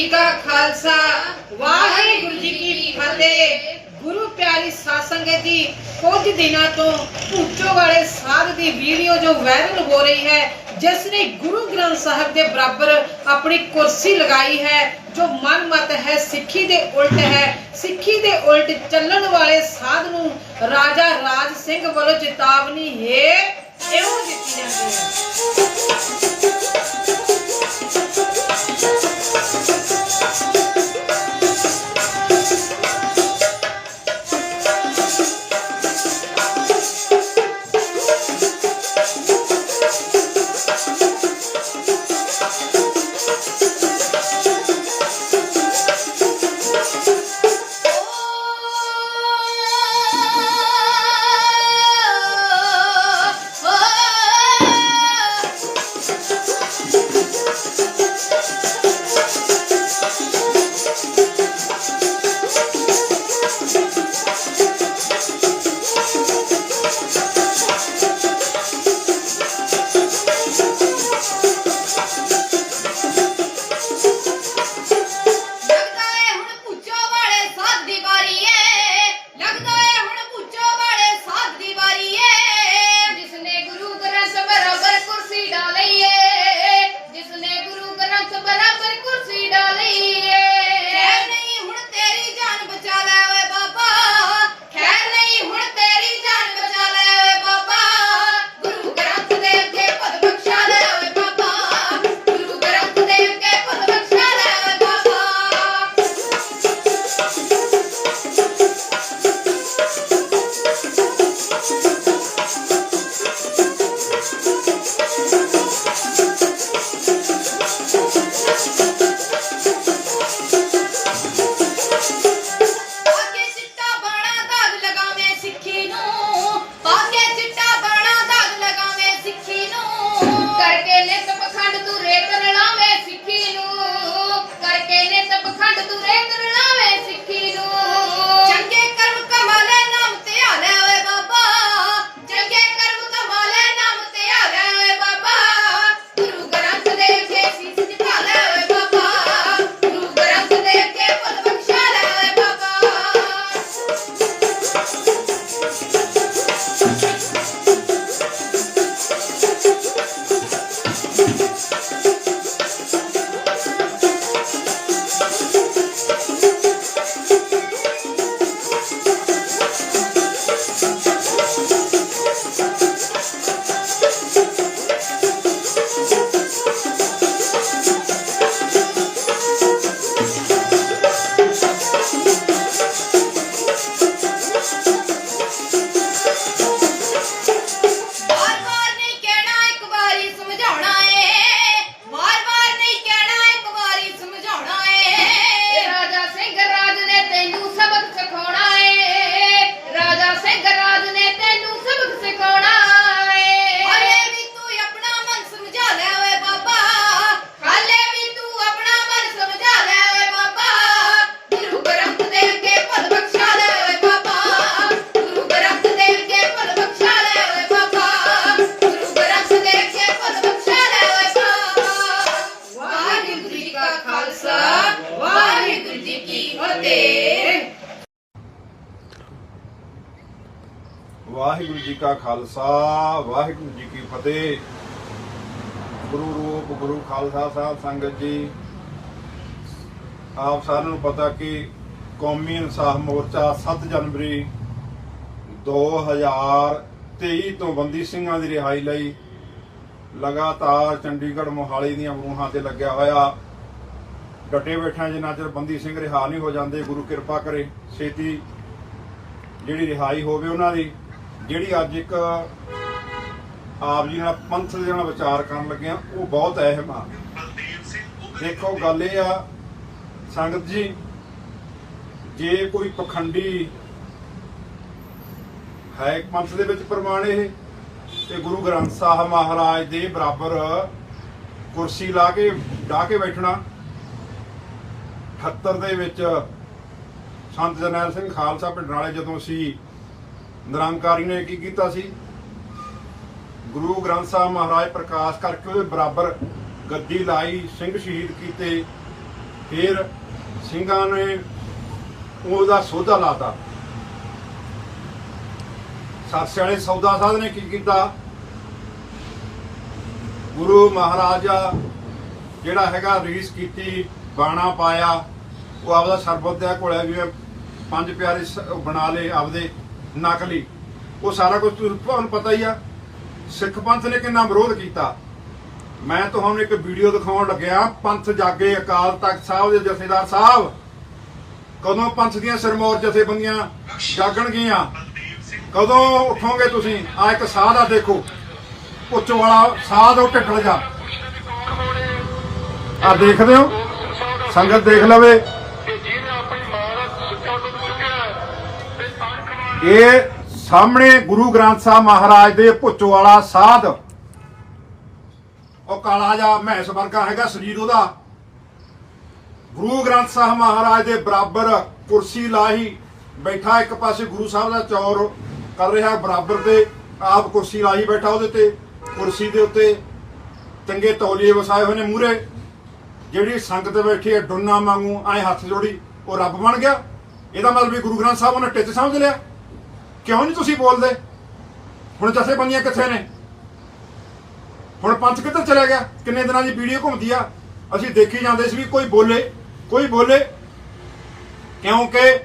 ਜੀ ਕਾ ਖਾਲਸਾ, ਵਾਹਿਗੁਰੂ ਜੀ ਕੀ ਫਤਿਹ। ਗੁਰੂ ਪਿਆਰੀ ਸਾਧ ਜੀ, ਕੁਝ ਦਿਨਾਂ ਤੋਂ ਭੂਚੋ ਵਾਲੇ ਸਾਧ ਦੀ ਵੀਡੀਓ ਜੋ ਵਾਇਰਲ ਹੋ ਰਹੀ ਹੈ, ਜਿਸ ਨੇ ਗੁਰੂ ਗ੍ਰੰਥ ਸਾਹਿਬ ਦੇ ਬਰਾਬਰ ਆਪਣੀ ਕੁਰਸੀ ਲਗਾਈ ਹੈ, ਜੋ ਮਨ ਮਤ ਹੈ, ਸਿੱਖੀ ਦੇ ਉਲਟ ਹੈ। ਸਿੱਖੀ ਦੇ ਉਲਟ ਚੱਲਣ ਵਾਲੇ ਸਾਧ ਨੂੰ ਰਾਜਾ ਰਾਜ ਸਿੰਘ ਵੱਲੋਂ ਚੇਤਾਵਨੀ ਹੈ ਇਹੋ ਦਿੱਤੀ ਜਾਂਦੀ ਹੈ। ਖਾਲਸਾ, ਵਾਹਿਗੁਰੂ ਜੀ ਕੀ ਫਤਿਹ। ਗੁਰੂ ਰੂਪ, ਗੁਰੂ ਖਾਲਸਾ ਸਾਹਿਬ ਸੰਗਤ ਜੀ, ਆਪ ਸਾਰਿਆਂ ਨੂੰ ਪਤਾ ਕਿ ਕੌਮੀ ਇਨਸਾਫ ਮੋਰਚਾ 7 ਜਨਵਰੀ 2023 ਤੋਂ ਬੰਦੀ ਸਿੰਘਾਂ ਦੀ ਰਿਹਾਈ ਲਈ ਲਗਾਤਾਰ ਚੰਡੀਗੜ੍ਹ ਮੋਹਾਲੀ ਦੀਆਂ ਰੂਹਾਂ ਤੇ ਲੱਗਿਆ ਹੋਇਆ। ਡਟੇ ਬੈਠਾ ਜਿੰਨਾ ਚਿਰ ਬੰਦੀ ਸਿੰਘ ਰਿਹਾ ਨਹੀਂ ਹੋ ਜਾਂਦੇ, ਗੁਰੂ ਕਿਰਪਾ ਕਰੇ, ਛੇਤੀ ਜਿਹੜੀ ਰਿਹਾਈ ਹੋਵੇ ਉਹਨਾਂ ਦੀ। ਜਿਹੜੀ ਅੱਜ ਇੱਕ ਆਪ ਜੀ ਨਾਲ ਪੰਥ ਦੇ ਨਾਲ ਵਿਚਾਰ ਕਰਨ ਲੱਗੇ ਆ ਉਹ ਬਹੁਤ ਅਹਿਮ ਆ। ਦੇਖੋ ਗੱਲ ਇਹ ਆ ਸੰਗਤ ਜੀ ਜੇ ਕੋਈ ਪਖੰਡੀ ਹੈ ਇੱਕ ਪੰਥ ਦੇ ਵਿੱਚ ਪ੍ਰਮਾਣ ਇਹ ਤੇ ਗੁਰੂ ਗ੍ਰੰਥ ਸਾਹਿਬ ਮਹਾਰਾਜ ਦੇ ਬਰਾਬਰ ਕੁਰਸੀ ਲਾ ਕੇ ਢਾ ਕੇ ਬੈਠਣਾ 78 ਦੇ ਵਿੱਚ ਸੰਤ ਜਰਨੈਲ ਸਿੰਘ ਖਾਲਸਾ ਪਿੰਡ ਨਾਲੇ ਜਦੋਂ ਸੀ ਨਿਰੰਕਾਰੀ ਨੇ ਕੀ ਕੀਤਾ ਸੀ? ਗੁਰੂ ਗ੍ਰੰਥ ਸਾਹਿਬ ਮਹਾਰਾਜ ਪ੍ਰਕਾਸ਼ ਕਰਕੇ ਉਹਦੇ ਬਰਾਬਰ ਗੱਦੀ ਲਾਈ, ਸਿੰਘ ਸ਼ਹੀਦ ਕੀਤੇ। ਫਿਰ ਸਿੰਘਾਂ ਨੇ ਉਹਦਾ ਸੌਦਾ ਲਾਤਾ। ਸਾਸੇ ਵਾਲੇ ਸੌਦਾ ਸਾਧ ਨੇ ਕੀ ਕੀਤਾ? ਗੁਰੂ ਮਹਾਰਾਜਾ ਜਿਹੜਾ ਹੈਗਾ ਰੀਸ ਕੀਤੀ, ਬਾਣਾ ਪਾਇਆ। ਉਹ ਆਪਦਾ ਸਰਬਤ ਦੇ ਕੋਲੇ ਵੀ ਪੰਜ ਪਿਆਰੇ ਬਣਾ ਲਏ ਆਪਦੇ। ਨਕਲੀ। ਉਹ ਸਾਰਾ ਕੁਝ ਤੁਹਾਨੂੰ ਪਤਾ ਹੀ ਆ। ਸਿੱਖ ਪੰਥ ਨੇ ਕਿੰਨਾ ਵਿਰੋਧ ਕੀਤਾ। ਮੈਂ ਤੁਹਾਨੂੰ ਇੱਕ ਵੀਡੀਓ ਦਿਖਾਉਣ ਲੱਗਿਆ। ਪੰਥ ਜਾਗੇ ਅਕਾਲ ਤਖਤ ਸਾਹਿਬ ਦੇ ਜਥੇਦਾਰ ਸਾਹਿਬ। ਕਦੋਂ ਪੰਥ ਦੀਆਂ ਸਿਰਮੌਰ ਜਥੇਬੰਦੀਆਂ ਜਾਗਣਗੀਆਂ? ਕਦੋਂ ਉਠੋਗੇ ਤੁਸੀਂ? ਆ ਇੱਕ ਸਾਧ ਆ ਦੇਖੋ। ਉੱਚ ਵਾਲਾ ਸਾਧ ਉਹ ਢਿੱਠਲ ਜਾ। ਆ ਦੇਖਦੇ ਹੋ? ਸੰਗਤ ਦੇਖ ਲਵੇ। ਇਹ ਸਾਹਮਣੇ ਗੁਰੂ ਗ੍ਰੰਥ ਸਾਹਿਬ ਮਹਾਰਾਜ ਦੇ ਭੁੱਚੋ ਵਾਲਾ ਸਾਧ। ਉਹ ਕਾਲਾ ਜਾ ਮਹਿਸ ਵਰਗਾ ਹੈਗਾ ਸਰੀਰ ਉਹਦਾ। ਗੁਰੂ ਗ੍ਰੰਥ ਸਾਹਿਬ ਮਹਾਰਾਜ ਦੇ ਬਰਾਬਰ ਕੁਰਸੀ ਲਾਹੀ ਬੈਠਾ ਇੱਕ ਪਾਸੇ ਗੁਰੂ ਸਾਹਿਬ ਦਾ ਚੌਰ ਕਰ ਰਿਹਾ ਬਰਾਬਰ ਤੇ, ਆਪ ਕੁਰਸੀ ਲਾਹੀ ਬੈਠਾ ਉਹਦੇ ਤੇ, ਕੁਰਸੀ ਦੇ ਉੱਤੇ ਚੰਗੇ ਤੌਲੀਏ ਵਸਾਏ ਹੋਏ ਨੇ ਮੂਰੇ ਜਿਹੜੀ ਸੰਗਤ ਬੈਠੀ ਹੈ ਡੁੰਨਾ ਵਾਂਗੂ ਐ ਹੱਥ ਜੋੜੀ, ਉਹ ਰੱਬ ਬਣ ਗਿਆ। ਇਹਦਾ ਮਤਲਬ ਵੀ ਗੁਰੂ ਗ੍ਰੰਥ ਸਾਹਿਬ ਉਹਨੇ ਟਿੱਚ ਸਮਝ ਲਿਆ। ਕਿਉਂ ਨਹੀਂ ਤੁਸੀਂ ਬੋਲਦੇ? ਹੁਣ ਜਥੇਬੰਦੀਆਂ ਕਿੱਥੇ ਨੇ? ਹੁਣ ਪੰਥ ਕਿੱਧਰ ਚਲਾ ਗਿਆ? ਕਿੰਨੇ ਦਿਨਾਂ ਦੀ ਵੀਡੀਓ ਘੁੰਮਦੀ ਆ? ਅਸੀਂ ਦੇਖੀ ਜਾਂਦੇ ਸੀ ਵੀ ਕੋਈ ਬੋਲੇ ਕੋਈ ਬੋਲੇ। ਕਿਉਂਕਿ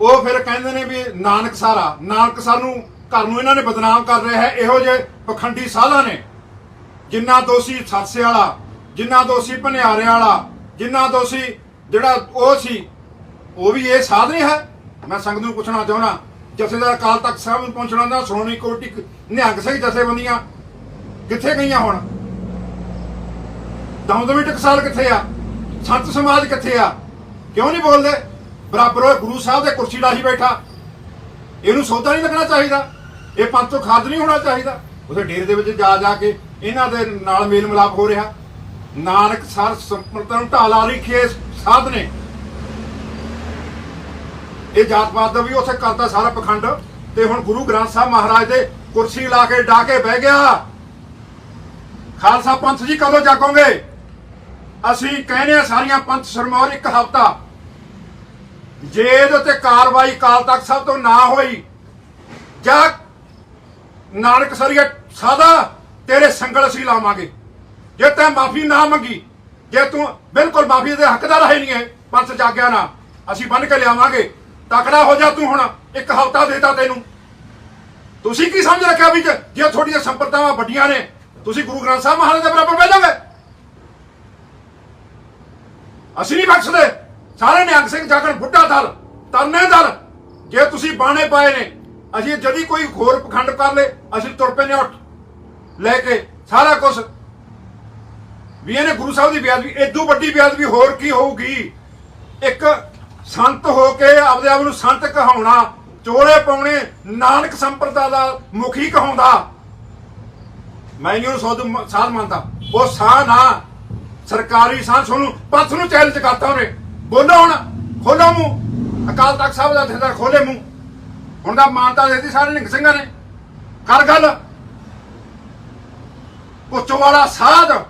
ਉਹ ਫਿਰ ਕਹਿੰਦੇ ਨੇ ਵੀ ਨਾਨਕ ਸਾਰਾ, ਨਾਨਕ ਸਾਨੂੰ ਘਰ ਨੂੰ ਇਹਨਾਂ ਨੇ ਬਦਨਾਮ ਕਰ ਰਿਹਾ ਹੈ, ਇਹੋ ਜਿਹੇ ਪਖੰਡੀ ਸਾਧਾਂ ਨੇ। ਜਿੰਨਾ ਦੋਸ਼ੀ ਸਰਸੇ ਵਾਲਾ, ਜਿੰਨਾ ਦੋਸ਼ੀ ਭਨਿਆਰੇ ਵਾਲਾ, ਜਿੰਨਾ ਦੋਸ਼ੀ ਜਿਹੜਾ ਉਹ ਸੀ, ਉਹ ਵੀ ਇਹ ਸਾਧ ਨਹੀਂ ਹੈ। ਮੈਂ ਸੰਗਤ ਨੂੰ ਪੁੱਛਣਾ ਚਾਹੁੰਦਾ ਜਥੇਦਾਰ ਕਾਲ ਤੱਕ ਸਾਹਿਬ ਨੂੰ ਪਹੁੰਚਣਾ ਦਾ ਸ਼੍ਰੋਮਣੀ ਕੋਟੀ ਨਿਹੰਗ ਸਿੰਘ ਜਥੇਬੰਦੀਆਂ ਕਿੱਥੇ ਗਈਆਂ ਹੁਣ? ਦਮਦਮੀ ਟਕਸਾਲ ਕਿੱਥੇ ਆ? ਸੰਤ ਸਮਾਜ ਕਿੱਥੇ ਆ? ਕਿਉਂ ਨਹੀਂ ਬੋਲਦੇ? ਬਰਾਬਰ ਉਹ ਗੁਰੂ ਸਾਹਿਬ ਦੇ ਕੁਰਸੀ ਲਾਹੀ ਬੈਠਾ। ਇਹਨੂੰ ਸੌਦਾ ਨਹੀਂ ਲੱਗਣਾ ਚਾਹੀਦਾ। ਇਹ ਪੰਥ ਤੋਂ ਖਾਦ ਨਹੀਂ ਹੋਣਾ ਚਾਹੀਦਾ। ਉਸੇ ਡੇਰੇ ਦੇ ਵਿੱਚ ਜਾ ਜਾ ਕੇ ਇਹਨਾਂ ਦੇ ਨਾਲ ਮੇਲ ਮਿਲਾਪ ਹੋ ਰਿਹਾ। ਨਾਨਕ ਸਰ ਸੰਪਰਦਾਇ ਨੂੰ ਢਾਲਾ ਲਿਖੇ ਸਾਧ ਨੇ ਇਹ ਜਾਤ ਪਾਤ ਦਾ ਵੀ ਉੱਥੇ ਕਰਦਾ ਸਾਰਾ ਪਖੰਡ ਤੇ ਹੁਣ ਗੁਰੂ ਗ੍ਰੰਥ ਸਾਹਿਬ ਮਹਾਰਾਜ ਦੇ ਕੁਰਸੀ ਲਾ ਕੇ ਡਾ ਕੇ ਬਹਿ ਗਿਆ। ਖਾਲਸਾ ਪੰਥ ਜੀ ਕਦੋਂ ਜਾਗੋਗੇ? ਅਸੀਂ ਕਹਿੰਦੇ ਆ ਸਾਰੀਆਂ ਪੰਥ ਸਰਮੌਰ ਇੱਕ ਹਫਤਾ। ਜੇ ਇਹਦੇ ਤੇ ਕਾਰਵਾਈ ਕਾਲ ਤੱਕ ਸਭ ਤੋਂ ਨਾ ਹੋਈ। ਜਾਂ ਨਾਨਕ ਸਰੀਆ ਸਾਦਾ ਤੇਰੇ ਸੰਗਲ ਅਸੀਂ ਲਾਵਾਂਗੇ। ਜੇ ਤੈਂ ਮਾਫੀ ਨਾ ਮੰਗੀ, ਜੇ ਤੂੰ ਬਿਲਕੁਲ ਮਾਫੀ ਦੇ ਹੱਕਦਾਰ ਹੈ ਨਹੀਂ ਹੈ, ਪੰਥ ਜਾਗਿਆ ਨਾ, ਅਸੀਂ ਬੰਨ ਕੇ ਲਿਆਵਾਂਗੇ। ਤਕੜਾ ਹੋ ਜਾ ਤੂੰ ਹੁਣ, ਇੱਕ ਹਫਤਾ ਦੇਤਾ ਤੈਨੂੰ। ਤੁਸੀਂ ਕੀ ਸਮਝ ਰੱਖਿਆ ਵੀ ਜੇ ਤੁਹਾਡੀਆਂ ਸੰਪਰਦਾਵਾਂ ਵੱਡੀਆਂ ਨੇ, ਤੁਸੀਂ ਗੁਰੂ ਗ੍ਰੰਥ ਸਾਹਿਬ ਮਹਾਰਾਜ ਦੇ ਬਰਾਬਰ ਬਹਿ ਜਾਓਗੇ? ਅਸੀਂ ਨਹੀਂ ਬਖਸ਼ਦੇ। ਸਾਰੇ ਨਿਹੰਗ ਸਿੰਘ ਜਾਗਣ ਬੁੱਢਾ ਦਲ ਤਰਨੇ ਦਲ, ਜੇ ਤੁਸੀਂ ਬਾਣੇ ਪਾਏ ਨੇ, ਅਸੀਂ ਜਦੀ ਕੋਈ ਹੋਰ ਪਖੰਡ ਕਰ ਲੇ, ਅਸੀਂ ਤੁਰ ਪਏ ਨੇ ਉੱਠ ਲੈ ਕੇ, ਸਾਰਾ ਕੁਝ ਵੀ ਇਹਨੇ ਗੁਰੂ ਸਾਹਿਬ ਦੀ ਬੇਅਦਬੀ ਇਦੋਂ ਵੱਡੀ ਬੇਅਦਬੀ ਹੋਰ ਕੀ ਹੋਊਗੀ? ਇੱਕ ਸੰਤ ਹੋ ਕੇ ਆਪਦੇ ਆਪ ਨੂੰ ਸੰਤ ਕਹਾਉਣਾ, ਚੋਲੇ ਪਾਉਣੇ, ਨਾਨਕ ਸੰਪਰਦਾ ਦਾ ਮੁਖੀ ਕਹਾਉਂਦਾ। ਮੈਂ ਨਹੀਂ ਸੋਧ ਸਾਧ ਮੰਨਦਾ। ਉਹ ਸਾਹ ਨਾ, ਸਰਕਾਰੀ ਸਾਹ ਤੁਹਾਨੂੰ ਪੰਥ ਨੂੰ ਚੈਲੰਜ ਕਰਤਾ ਉਹਨੇ। ਬੋਲੋ ਹੁਣ, ਖੋਲੋ ਮੂੰਹ। ਅਕਾਲ ਤਖਤ ਸਾਹਿਬ ਦਾ ਜਥੇਦਾਰ ਖੋਲੇ ਮੂੰਹ। ਹੁਣ ਦਾ ਮਾਨਤਾ ਦੇਤੀ ਸਾਰੇ ਨਿੰਗ ਸਿੰਘਾਂ ਨੇ। ਕਰ ਗੱਲ। ਪੁੱਛੋ ਵਾਲਾ ਸਾਧ।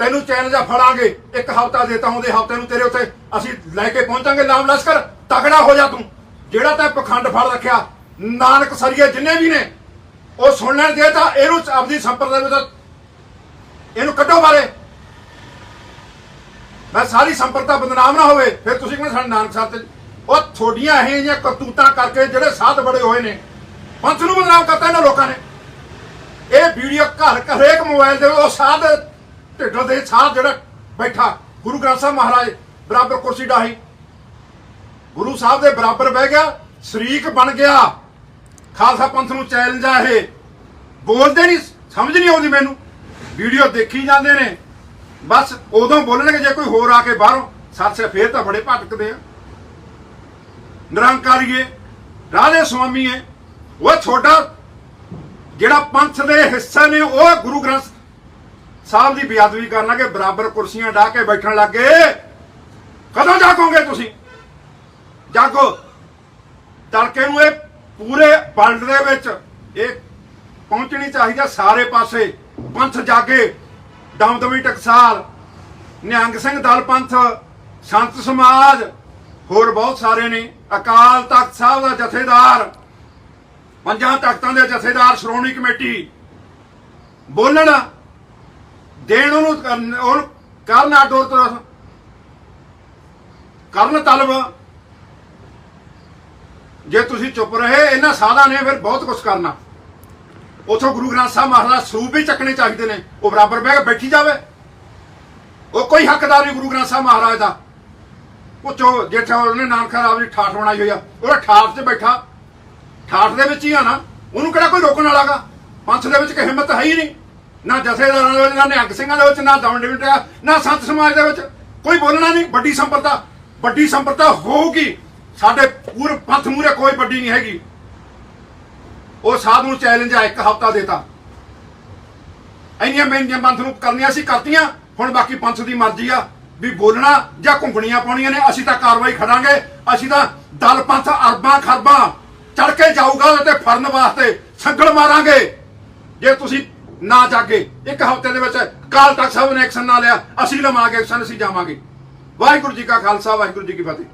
ਤੈਨੂੰ ਚੈਨ ਜਾਂ ਫੜਾਂਗੇ। ਇੱਕ ਹਫਤਾ ਦੇਤਾ ਹੁੰਦੇ ਹਫ਼ਤੇ ਨੂੰ ਤੇਰੇ ਉੱਤੇ। ਅਸੀਂ ਲੈ ਕੇ ਪਹੁੰਚਾਂਗੇ ਲਾਮ ਲਸ਼ਕਰ। ਤਗੜਾ ਹੋ ਜਾ ਤੂੰ। ਜਿਹੜਾ ਤੈਂ ਪਖੰਡ ਫੜ ਰੱਖਿਆ, ਨਾਨਕ ਸਰੀਏ ਜਿੰਨੇ ਵੀ ਨੇ, ਉਹ ਸੁਣ ਲੈਣ ਦੇ ਤਾਂ ਇਹਨੂੰ ਆਪਦੀ ਸੰਪਰਦਾ ਵਿੱਚ ਇਹਨੂੰ ਕੱਢੋ ਬਾਰੇ। ਮੈਂ ਸਾਰੀ ਸੰਪਰਦਾ ਬਦਨਾਮ ਨਾ ਹੋਵੇ, ਫਿਰ ਤੁਸੀਂ ਕਹਿੰਦੇ ਸਾਡੇ ਨਾਨਕ ਸਾਹਿਬ ਤੇ ਉਹ ਥੋਡੀਆਂ ਇਹ ਜਿਹੀਆਂ ਕਰਤੂਤਾਂ ਕਰਕੇ ਜਿਹੜੇ ਸਾਧ ਬੜੇ ਹੋਏ ਨੇ, ਪੰਥ ਨੂੰ ਬਦਨਾਮ ਕਰਤਾ ਇਹਨਾਂ ਲੋਕਾਂ ਨੇ। ਇਹ ਵੀਡੀਓ ਘਰ ਹਰੇਕ ਮੋਬਾਈਲ ਦੇ ਉਹ ਸਾਧ ਢਿੱਡਲ ਦੇ ਸਾਹ ਜਿਹੜਾ ਬੈਠਾ, ਗੁਰੂ ਗ੍ਰੰਥ ਸਾਹਿਬ ਮਹਾਰਾਜ, ਬਰਾਬਰ ਕੁਰਸੀ ਡਾਹੀ। ਗੁਰੂ ਸਾਹਿਬ ਦੇ ਬਰਾਬਰ ਬਹਿ ਗਿਆ, ਸ਼ਰੀਕ ਬਣ ਗਿਆ। ਖਾਲਸਾ ਪੰਥ ਨੂੰ ਚੈਲੰਜ ਆ ਇਹ। ਬੋਲਦੇ ਨਹੀਂ, ਸਮਝ ਨਹੀਂ ਆਉਂਦੀ ਮੈਨੂੰ। ਵੀਡੀਓ ਦੇਖੀ ਜਾਂਦੇ ਨੇ। ਬਸ ਉਦੋਂ ਬੋਲਣਗੇ, ਜੇ ਕੋਈ ਹੋਰ ਆ ਕੇ ਬਾਹਰੋਂ ਸਾਥੇ ਫੇਰ ਤਾਂ ਬੜੇ ਭਟਕਦੇ ਆ। ਨਿਰੰਕਾਰੀਏ, ਰਾਧੇ ਸੁਆਮੀਏ, ਉਹ ਛੋਟਾ ਜਿਹੜਾ ਪੰਥ ਦੇ ਹਿੱਸਾ ਨੇ, ਉਹ ਗੁਰੂ ਗ੍ਰੰਥ ਸਾਹਿਬ ਦੀ ਬੇਅਦਬੀ ਕਰਨ ਲੱਗੇ ਬਰਾਬਰ ਕੁਰਸੀਆਂ ਢਾ ਕੇ ਬੈਠਣ ਲੱਗੇ ਕਦੋਂ ਜਾਗੋਗੇ ਤੁਸੀਂ? ਜਾਗੋ। ਤੜਕੇ ਨੂੰ ਇਹ ਪੂਰੇ ਵਰਲਡ ਦੇ ਵਿੱਚ ਇਹ ਪਹੁੰਚਣੀ ਚਾਹੀਦੀ ਸਾਰੇ ਪਾਸੇ। ਪੰਥ ਜਾਗੇ। ਦਮਦਮੀ ਟਕਸਾਲ, ਨਿਹੰਗ ਸਿੰਘ ਦਲ ਪੰਥ, ਸੰਤ ਸਮਾਜ, ਹੋਰ ਬਹੁਤ ਸਾਰੇ ਨੇ। ਅਕਾਲ ਤਖਤ ਸਾਹਿਬ ਦਾ ਜਥੇਦਾਰ, ਪੰਜਾਂ ਤਖਤਾਂ ਦੇ ਜਥੇਦਾਰ, ਸ਼੍ਰੋਮਣੀ ਕਮੇਟੀ। ਬੋਲਣ ਦੇਣ ਉਹਨੂੰ ਉਹਨੂੰ ਕਰਨ ਆਡੋਰ ਤੋਂ ਕਰਨ ਤਲਬ। ਜੇ ਤੁਸੀਂ ਚੁੱਪ ਰਹੇ, ਇਹਨਾਂ ਸਾਧਾਂ ਨੇ ਫਿਰ ਬਹੁਤ ਕੁਝ ਕਰਨਾ। ਉਥੋਂ ਗੁਰੂ ਗ੍ਰੰਥ ਸਾਹਿਬ ਮਹਾਰਾਜ ਦਾ ਸਰੂਪ ਵੀ ਚੱਕਣੇ ਚਾਹੀਦੇ ਨੇ। ਉਹ ਬਰਾਬਰ ਬਹਿ ਕੇ ਬੈਠੀ ਜਾਵੇ। ਉਹ ਕੋਈ ਹੱਕਦਾਰ ਨਹੀਂ ਗੁਰੂ ਗ੍ਰੰਥ ਸਾਹਿਬ ਮਹਾਰਾਜ ਦਾ। ਉਹ ਚੋ ਜੇਠਾ ਉਹਨੇ ਨਾਨਕ ਸਾਹਿਬ ਦੀ ਠਾਠ ਬਣਾਈ ਹੋਈ ਆ, ਉਹਦਾ ਠਾਠ 'ਚ ਬੈਠਾ। ਠਾਠ ਦੇ ਵਿੱਚ ਹੀ ਆ ਨਾ। ਉਹਨੂੰ ਕਿਹੜਾ ਕੋਈ ਰੋਕਣ ਵਾਲਾਗਾ ਪੰਥ ਦੇ ਵਿੱਚ ਕੋਈ ਹਿੰਮਤ ਹੈ ਹੀ ਨਹੀਂ। ਨਾ ਜਥੇਦਾਰਾਂ ਦੇ ਵਿੱਚ, ਨਾ ਨਿਹੰਗ ਸਿੰਘਾਂ ਦੇ ਵਿੱਚ, ਨਾ ਦਮਨ ਡਿਵਿਟ ਨਾ ਸੰਤ ਸਮਾਜ ਦੇ ਵਿੱਚ। ਕੋਈ ਬੋਲਣਾ ਨਹੀਂ, ਵੱਡੀ ਸੰਪਰਦਾ ਵੱਡੀ ਸੰਪਰਦਾ ਹੋਊਗੀ। ਸਾਡੇ ਪੂਰੇ ਪੰਥ ਮੂਰੇ ਕੋਈ ਵੱਡੀ ਨਹੀਂ ਹੈਗੀ। ਉਹ ਸਾਧ ਨੂੰ ਚੈਲੰਜ ਆ, ਇੱਕ ਹਫਤਾ ਦੇਤਾ। ਇੰਨੀਆਂ ਮਹਿੰਗੀਆਂ ਪੰਥ ਨੂੰ ਕਰਨੀਆਂ ਸੀ, ਕਰਤੀਆਂ। ਹੁਣ ਬਾਕੀ ਪੰਥ ਦੀ ਮਰਜ਼ੀ ਆ, ਵੀ ਬੋਲਣਾ ਜਾਂ ਘੁੰਗਣੀਆਂ ਪਾਉਣੀਆਂ ਨੇ, ਅਸੀਂ ਤਾਂ ਕਾਰਵਾਈ ਖੜਾਂਗੇ। ਅਸੀਂ ਤਾਂ ਦਲ, ਪੰਥ, ਅਰਬਾਂ, ਖਰਬਾਂ ਚੜ ਕੇ ਜਾਊਗਾ ਤੇ ਫੜਨ ਵਾਸਤੇ ਸੰਗਲ ਮਾਰਾਂਗੇ। ਜੇ ਤੁਸੀਂ ਨਾ ਜਾਗੇ। ਇੱਕ ਹਫ਼ਤੇ ਦੇ ਵਿੱਚ ਕਾਲ ਤਖ਼ਤ ਸਾਹਿਬ ਨੇ ਐਕਸ਼ਨ ਨਾ ਲਿਆ। ਅਸੀਂ ਲਵਾਂਗੇ ਐਕਸ਼ਨ ਅਸੀਂ ਜਾਵਾਂਗੇ। ਵਾਹਿਗੁਰੂ ਜੀ ਕਾ ਖਾਲਸਾ, ਵਾਹਿਗੁਰੂ ਜੀ ਕੀ ਫਤਿਹ।